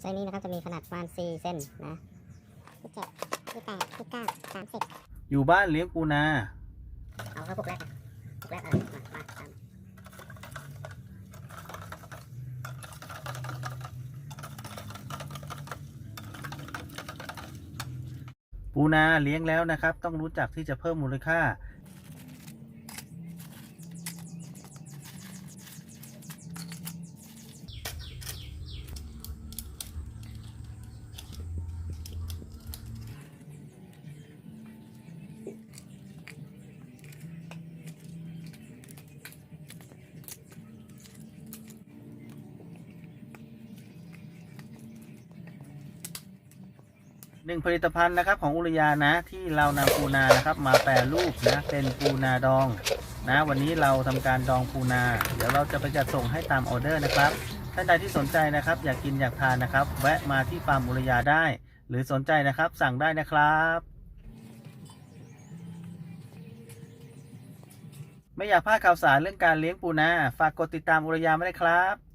ไซส์นี้นะครับจะมีขนาดประมาณ4เซนนะที่เจ็ดที่แปดที่เก้าสามสิบอยู่บ้านเลี้ยงปูนา เอาเข้าพวกแรกนะพวกแรกเออมามาตามปูนาเลี้ยงแล้วนะครับ ต้องรู้จักที่จะเพิ่มมูลค่า หนึ่งผลิตภัณฑ์นะครับของอุรยานะที่เรานำปูนานะครับ มาแปรรูปนะเป็นปูนาดองนะ วันนี้เราทำการดองปูนา เดี๋ยวเราจะไปจัดส่งให้ตามออเดอร์นะครับท่านใดที่สนใจนะครับ อยากกินอยากทานนะครับ แวะมาที่ฟาร์มอุรยาได้ หรือสนใจนะครับสั่งได้นะครับไม่อยากพลาดข่าวสารเรื่องการเลี้ยงปูนา ฝากกดติดตามอุรยาไม่ได้ครับ